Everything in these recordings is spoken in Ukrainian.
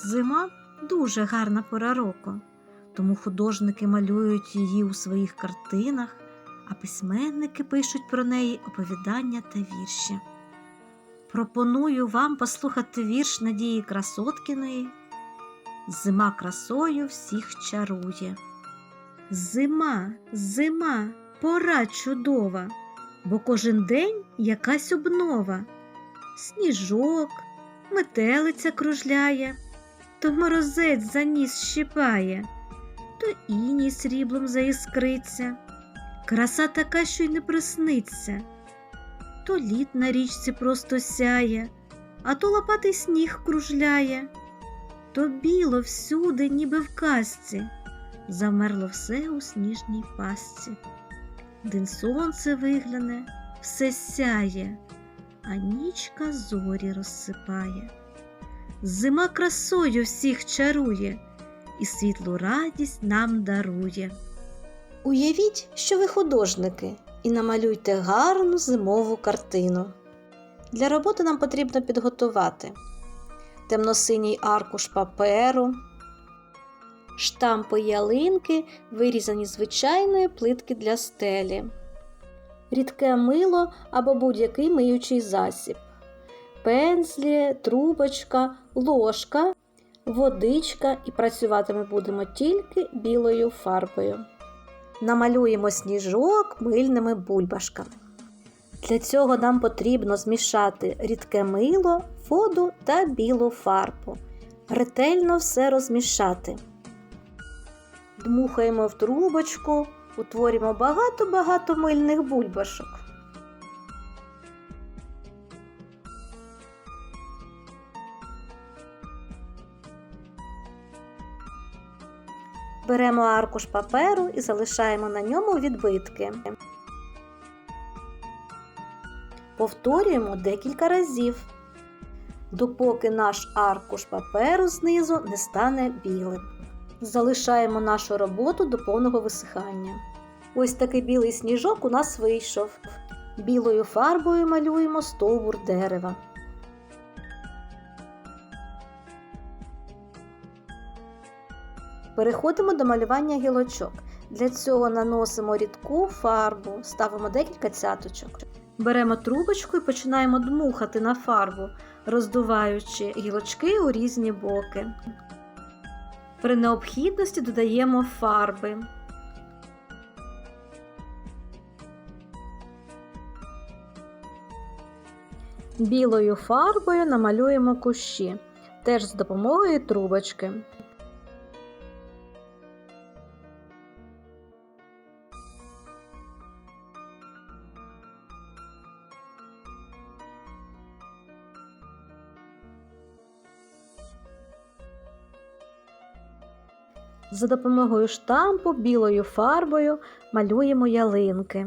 Зима дуже гарна пора року, тому художники малюють її у своїх картинах, а письменники пишуть про неї оповідання та вірші. Пропоную вам послухати вірш Надії Красоткіної Зима красою всіх чарує. Зима, зима, пора чудова, бо кожен день якась обнова. Сніжок, метелиця кружляє, то морозець за ніс щипає, то іній сріблом заіскриться. Краса така, що й не присниться. То лід на річці просто сяє, а то лопатий сніг кружляє, то біло всюди, ніби в казці, замерло все у сніжній пастці. День сонце вигляне, все сяє, а нічка зорі розсипає. Зима красою всіх чарує і світлу радість нам дарує. Уявіть, що ви художники, і намалюйте гарну зимову картину. Для роботи нам потрібно підготувати темно-синій аркуш паперу, штампи ялинки, вирізані звичайної плитки для стелі, рідке мило або будь-який миючий засіб, пензлі, трубочка, ложка, водичка і працювати ми будемо тільки білою фарбою. Намалюємо сніжок мильними бульбашками. Для цього нам потрібно змішати рідке мило, воду та білу фарбу. Ретельно все розмішати. Дмухаємо в трубочку, утворюємо багато-багато мильних бульбашок. Беремо аркуш паперу і залишаємо на ньому відбитки. Повторюємо декілька разів, допоки наш аркуш паперу знизу не стане білим. Залишаємо нашу роботу до повного висихання. Ось такий білий сніжок у нас вийшов. Білою фарбою малюємо стовбур дерева. Переходимо до малювання гілочок. Для цього наносимо рідку фарбу, ставимо декілька цяточок. Беремо трубочку і починаємо дмухати на фарбу, роздуваючи гілочки у різні боки. При необхідності додаємо фарби. Білою фарбою намалюємо кущі, теж з допомогою трубочки. За допомогою штампу білою фарбою малюємо ялинки.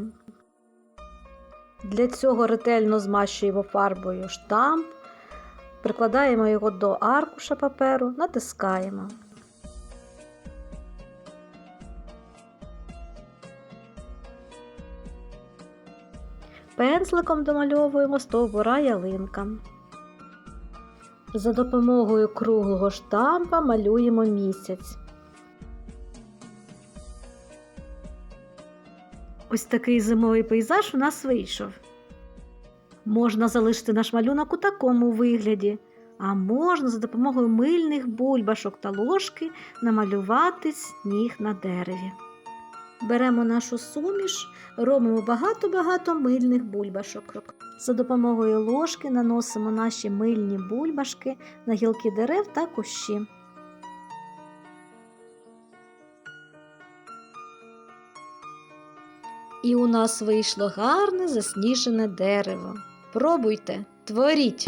Для цього ретельно змащуємо фарбою штамп, прикладаємо його до аркуша паперу, натискаємо. Пензликом домальовуємо стовбура ялинка. За допомогою круглого штампа малюємо місяць. Ось такий зимовий пейзаж у нас вийшов. Можна залишити наш малюнок у такому вигляді, а можна за допомогою мильних бульбашок та ложки намалювати сніг на дереві. Беремо нашу суміш, робимо багато-багато мильних бульбашок. За допомогою ложки наносимо наші мильні бульбашки на гілки дерев та кущі. І у нас вийшло гарне засніжене дерево. Пробуйте, творіть!